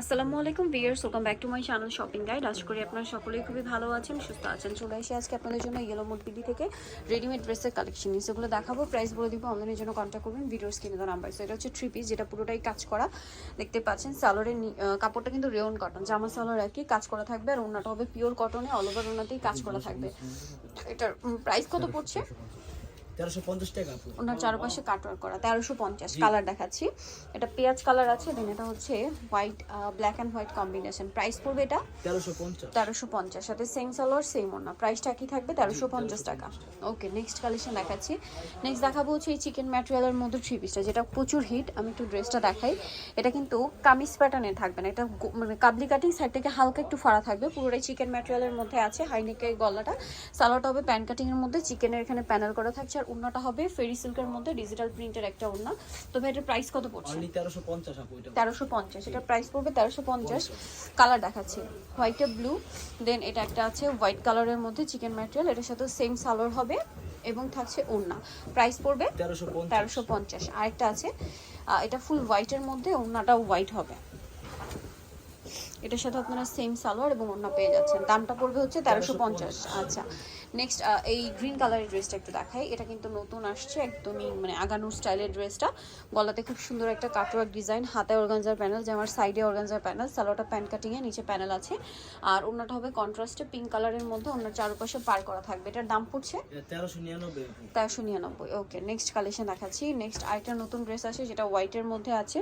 আসসালামু আলাইকুম viewers welcome back to my channel shopping guide আশা করি আপনারা সকলেই খুবই ভালো আছেন, সুস্থ আছেন। চলে এসে আজকে আপনাদের জন্য ইয়েলো মোটবিডি থেকে রেডিমেড ড্রেসের কালেকশন নিয়ে সেগুলো দেখাবো প্রাইস বলে দিব অনলাইনের জন্য কন্ট্যাক্ট করবেন, ভিডিওর স্ক্রিনে দেওয়া নাম্বার এটা হচ্ছে থ্রি পিস যেটা পুরোটাই কাজ করা। দেখতে পাচ্ছেন সালোয়ারের কাপড়টা কিন্তু রেয়ন কটন জামা সালোয়ার একই কাজ করা থাকবে। আর ওনাটা হবে পিওর কটনে অল ওভার ওনাতেই কাজ করা থাকবে। এটার প্রাইস কত পড়ছে? ওনার চারপাশে কাটওয়ার করা তেরোশো পঞ্চাশ কালার দেখাচ্ছি। এটা পেঁয়াজ কালার আছে দেন এটা হচ্ছে white black and white combination price পড়বে এটা? তেরোশো পঞ্চাশ। সাথে সেম সালোয়ার সেম ওনা। প্রাইসটা কি থাকবে? তেরোশো পঞ্চাশ টাকা। ওকে নেক্সট কালেকশন দেখাচ্ছি। নেক্সট দেখাবো হচ্ছে এই চিকেন ম্যাটেরিয়ালের মধ্যে থ্রি পিসটা যেটা প্রচুর হিট আমি একটু ড্রেসটা দেখাই। এটা কিন্তু কামিজ প্যাটার্নের থাকবে না। এটা মানে কাবলি কাটিং সাইড থেকে হালকা একটু ফাড়া থাকবে। পুরোটাই চিকেন ম্যাটেরিয়ালের মধ্যে আছে হাইনেকের গলাটা। সালোয়ারটা হবে প্যান কাটিংয়ের মধ্যে। চিকেনের এখানে প্যানেল করা থাকছে। আর উন্নাটা হবে ফেরি সিল্কের মধ্যে ডিজিটাল প্রিন্টের একটা উন্না তবে এটার প্রাইস কত পড়ছে? তেরোশো পঞ্চাশ এটার প্রাইস পড়বে তেরোশো পঞ্চাশ। কালার দেখাচ্ছি হোয়াইট ব্লু দেন এটা একটা আছে হোয়াইট কালারের মধ্যে চিকেন ম্যাটেরিয়াল এটার সাথে সেম সালোয়ার হবে এবং থাকছে ওড়না। প্রাইস পড়বে তেরোশো পঞ্চাশ। তেরোশো পঞ্চাশ। আরেকটা আছে এটা ফুল হোয়াইটের মধ্যে ওড়নাটাও হোয়াইট হবে। এটার সাথে আপনারা সেম সালোয়ার এবং ওড়না পেয়ে যাচ্ছেন। দামটা পড়বে হচ্ছে তেরোশো পঞ্চাশ। আচ্ছা নেক্সট এই গ্রিন কালারের ড্রেসটা একটু দেখাই। এটা কিন্তু নতুন আসছে একদমই মানে আগানুর স্টাইলের ড্রেসটা গলাতে খুব সুন্দর একটা কাটওয়ার্ক ডিজাইন হাতে অর্গানজার প্যানেল যে আমার সাইডে অর্গানজার প্যানেল সালোয়ারটা প্যান্ট কাটিংয়ে নিচে প্যানেল আছে। আর ওড়নাটা হবে কন্ট্রাস্টে পিঙ্ক কালারের মধ্যে ওনার চারপাশে পার করা থাকবে। এটার দাম পড়ছে? তেরোশো নিরানব্বই তেরোশো নিরানব্বই ওকে নেক্সট কালেকশন দেখাচ্ছি। নেক্সট আরেকটা নতুন ড্রেস আছে যেটা হোয়াইটের মধ্যে আছে।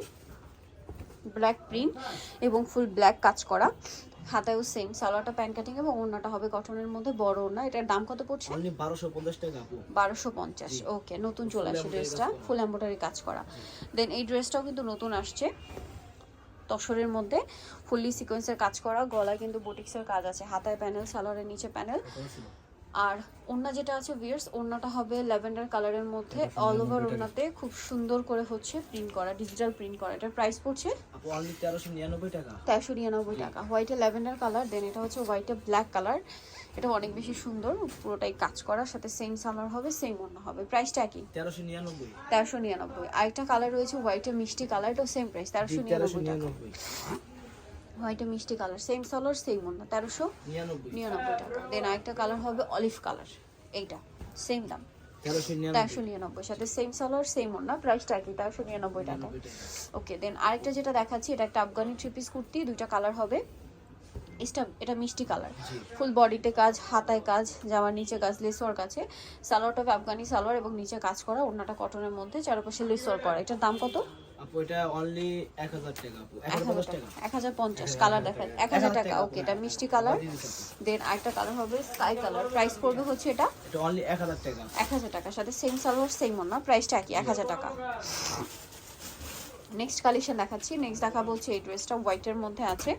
ব্ল্যাক প্রিন্ট এবং ফুল ব্ল্যাক কাজ করা। হাতায়ও সেম সালোয়ারটা প্যান্ট কাটিং এবং ওড়নাটা হবে কটনের মধ্যে বড় ওড়না। এটার দাম কত পড়ছে? অনলি বারোশো পঞ্চাশ টাকা আপু। বারোশো পঞ্চাশ ওকে নতুন চলে আসে ড্রেসটা ফুল এম্ব্রয়ডারি কাজ করা। দেন এই ড্রেসটাও কিন্তু নতুন আসছে। তসরের মধ্যে ফুললি সিকোয়েন্সের কাজ করা। গলায় কিন্তু বুটিক্সের কাজ আছে। হাতায় প্যানেল সালোয়ারের নিচে প্যানেল আর ওড়না যেটা আছে ভিয়ার্স ওড়নাটা হবে ল্যাভেন্ডার কালারের মধ্যে অল ওভার ওড়নাতে খুব সুন্দর করে হচ্ছে প্রিন্ট করা ডিজিটাল প্রিন্ট করা। এটার প্রাইস পড়ছে তেরোশো নিরানব্বই টাকা। তেরোশো নিরানব্বই টাকা। হোয়াইটে ল্যাভেন্ডার কালার দেন এটা হচ্ছে হোয়াইটে ব্ল্যাক কালার এটা অনেক বেশি সুন্দর পুরোটাই কাজ করার সাথে সেম সালোয়ার হবে সেম ওড়না হবে। প্রাইসটা কি? তেরোশো নিরানব্বই। তেরোশো নিরানব্বই। আরেকটা কালার রয়েছে হোয়াইটে মিষ্টি কালার এটাও সেম প্রাইস তেরোশো নিরানব্বই টাকা। হোয়াইটে মিষ্টি কালার। সেম সালোয়ার সেম ওড়না। তেরোশো নিরানব্বই। টাকা। দেন আরেকটা কালার হবে অলিভ কালার। এইটা সেম দাম। তেরোশো নিরানব্বই। সাথে সেম সালোয়ার সেম ওড়না। প্রাইসটা কি তেরোশো নিরানব্বই টাকা। ওকে দেন আরেকটা যেটা দেখাচ্ছি এটা একটা আফগানি থ্রি পিস কুর্তি। দুইটা কালার হবে। এটা এটা মিষ্টি কালার। ফুল বডিতে কাজ হাতায় কাজ জামার নিচে কাজ লেসওয়ার কাছে। সালোয়ারটা আফগানি সালোয়ার এবং নিচে কাজ করা। ওড়নাটা কটনের মধ্যে চারপাশে লেসওয়ার করা। এটার দাম কত? আপু এটা অনলি টাকা আপু টাকা কালার টাকা ওকে মিষ্টি কালার দেন আরেকটা কালার হবে স্কাই কালার প্রাইস পড়বে হচ্ছে এটা অনলি টাকা টাকার সাথে সেম সালোয়ার সেম ওনা প্রাইসটা একই এক হাজার টাকা নেক্সট কালেকশন দেখাচ্ছি নেক্সট দেখা বলছে এই ড্রেসটা হোয়াইটের মধ্যে আছে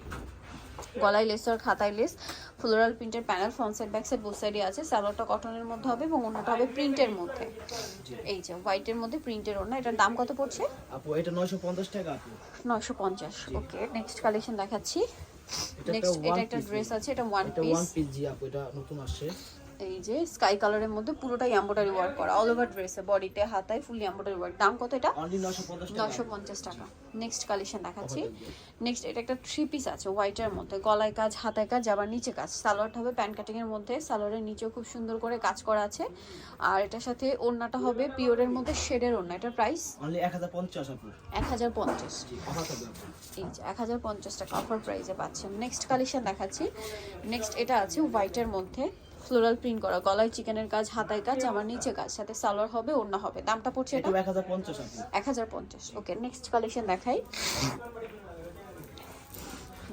গলায় লেস আর খাতায় লেস ফ্লোরাল প্রিন্টের panel front side back side both সাইডে আছে। সালোয়ারটা কটনের মধ্যে হবে এবং অন্যটা হবে প্রিন্টের মধ্যে। এই যে হোয়াইটের মধ্যে প্রিন্টের ওনা এটার দাম কত পড়ছে? আপু এটা নয়শো পঞ্চাশ টাকা আপু। নয়শো পঞ্চাশ ওকে নেক্সট কালেকশন দেখাচ্ছি। এটা একটা নেক্সট এটা একটা ড্রেস আছে এটা ওয়ান পিস ওয়ান পিস জি আপু এটা নতুন আসছে। এই যে স্কাই কালারের মধ্যে পুরোটাই এম্ব্রয়ডারি ওয়ার্ক করা। অল ওভার ড্রেসে বডিতে হাতায় ফুললি এম্ব্রয়ডারি ওয়ার্ক দাম কত এটা? নশো পঞ্চাশ টাকা। নেক্সট কালেকশন দেখাচ্ছি। নেক্সট এটা একটা থ্রি পিস আছে হোয়াইটের মধ্যে। গলায় কাজ হাতায় কাজ আবার নিচে কাজ। সালোয়ারটা হবে প্যান্ট কাটিং এর মধ্যে। সালোয়ারের নিচেও খুব সুন্দর করে কাজ করা আছে। আর এটার সাথে ওড়নাটা হবে পিওরের মধ্যে শেডের ওড়না। এটার প্রাইস অনলি এক হাজার পঞ্চাশ এই যে এক হাজার পঞ্চাশ টাকা অফার প্রাইসে পাচ্ছেন। নেক্সট কালেকশন দেখাচ্ছি। নেক্সট এটা আছে হোয়াইটের মধ্যে। ফ্লোরাল প্রিন্ট করা গলায় চিকেনের কাজ হাতায় কাজ আমার নিচে কাজ সাথে সালোয়ার হবে ওড়না হবে। দামটা পড়ছে এটা? এটা এক হাজার পঞ্চাশ আপু এক হাজার পঞ্চাশ। ওকে নেক্সট কালেকশন দেখাই।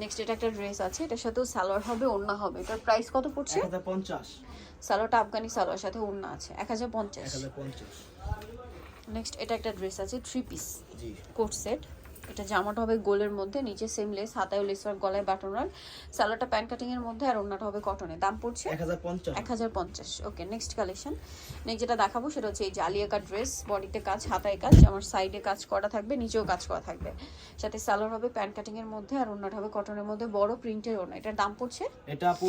নেক্সট এটা একটা ড্রেস আছে এটার সাথেও সালোয়ার হবে ওড়না হবে। এটার প্রাইস কত পড়ছে? এক হাজার পঞ্চাশ। সালোয়ারটা আফগানি সালোয়ার সাথে ওড়না আছে। এক হাজার পঞ্চাশ। এক হাজার পঞ্চাশ। নেক্সট এটা একটা ড্রেস আছে থ্রি পিস জি। কোট সেট এটা জামাটা হবে গোলের মধ্যে নিচে সেম লেস হাতায় লেস আর গলায় বাটন আর সালোয়ারটা প্যান্ট কাটিং এর মধ্যে আর ওড়নাটা হবে কটনে দাম পড়ছে এক হাজার পঞ্চাশ। ওকে নেক্সট কালেকশন নেক্সট যেটা দেখাবো সেটা হচ্ছে এই জালিয়াকা ড্রেস বডিতে কাজ হাতায় কাজ আমার সাইডে কাজ করা থাকবে নিচেও কাজ করা থাকবে। সাথে সালোয়ার হবে প্যান্ট কাটিং এর মধ্যে আর ওড়নাটা হবে কটনের মধ্যে বড় প্রিন্টের ওড়না। এটার দাম পড়ছে? এটা আপু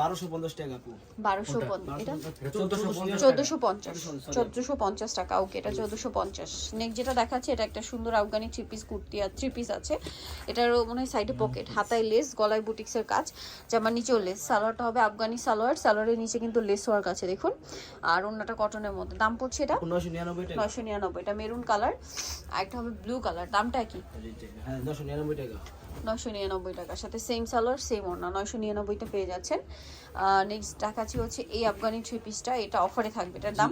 বারোশো পঞ্চাশ টাকা আপু। বারোশো এটা? চোদ্দশো চোদ্দশো পঞ্চাশ। চোদ্দশো পঞ্চাশ। টাকা। ওকে এটা চোদ্দশো পঞ্চাশ। নেক্সট যেটা দেখাচ্ছে এটা একটা সুন্দর Afghani three piece kurti three piece আছে। এটারও মনে হয় সাইডে পকেট হাতায় লেস গলায় বুটিক্সের কাজ। জামার নিচেও লেস সালোয়ারটা হবে আফগানি সালোয়ার সালোয়ারের নিচে কিন্তু লেস ওয়ার্ক আছে দেখুন। আর অন্যটা কটনের মধ্যে দাম পড়ছে এটা নয়শো নিরানব্বই এটা মেরুন কালার আর একটা হবে ব্লু কালার দামটা কি? হ্যাঁ নশো নিরানব্বই টাকা। নয়শো নিরানব্বই টাকার সাথে সেম সালোয়ার সেম ওড়না নয়শো নিরানব্বইটা পেয়ে যাচ্ছেন। নেক্সট দেখাচ্ছি হচ্ছে এই আফগানি থ্রি পিসটা এটা অফারে থাকবে এটার দাম?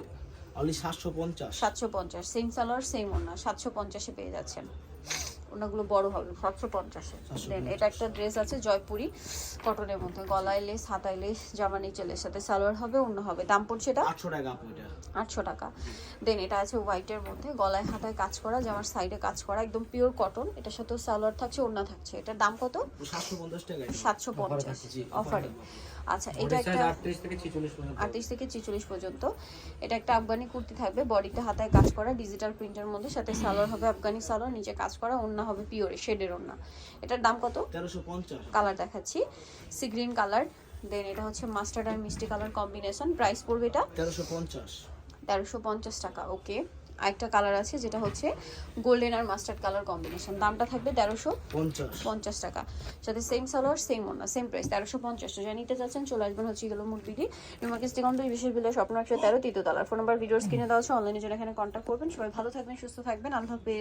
অনলি সাতশো পঞ্চাশ। সাতশো পঞ্চাশ সেম সালোয়ার সেম ওড়না সাতশো পঞ্চাশে পেয়ে যাচ্ছেন। ওনাগুলো বড় হবে সাতশো পঞ্চাশে। দেন এটা একটা ড্রেস আছে জয়পুরি কটনের মধ্যে। গলায় লেস হাতায় লেস জামা নিচে লেস সাথে সালোয়ার হবে অন্য হবে। দাম পড়ছে এটা? আটশো টাকা আটশো টাকা। দেন এটা আছে হোয়াইটের মধ্যে গলায় হাতায় কাজ করা জামার সাইডে কাজ করা একদম পিওর কটন এটার সাথেও সালোয়ার থাকছে ওড়না থাকছে। এটার দাম কত? সাতশো পঞ্চাশ টাকা সাতশো পঞ্চাশ। অফারে আচ্ছা এটা একটা আটত্রিশ থেকে ছিচল্লিশ পর্যন্ত। এটা একটা আফগানি কুর্তি থাকবে বডিতে হাতায় কাজ করা ডিজিটাল প্রিন্টের মধ্যে সাথে সালোয়ার হবে আফগানি সালোয়ার নিচে কাজ করা ওন্না হবে পিওর শেডের ওন্না এটার দাম কত? তেরোশো পঞ্চাশ। কালার দেখাচ্ছি। সি গ্রিন কালার দেন এটা হচ্ছে মাস্টার্ড আর মিষ্টি কালার কম্বিনেশন প্রাইস পড়বে এটা? তেরোশো পঞ্চাশ। তেরোশো পঞ্চাশ টাকা ওকে আরেকটা কালার আছে যেটা হচ্ছে গোল্ডেন আর মাস্টার্ড কালার কম্বিনেশন দামটা থাকবে তেরোশো পঞ্চাশ। টাকা। সাথে সেম সালোয়ার সেম ওনা সেম প্রাইস তেরোশো পঞ্চাশ। যা নিতে চাচ্ছেন চলে আসবেন হচ্ছে এগুলো মুরগিটি রিমার্কেস দিগন্ত এই বিশেষ বিলে স্বপ্ন একশো তেরো তৃতীয় তালার ফোন নাম্বার ভিডিওস কিনে দেওয়া আছে অনলাইনে জন্য এখানে কন্ট্যাক্ট করবেন। সবাই ভালো থাকবেন সুস্থ থাকবেন। আল্লাহ হাফেজ।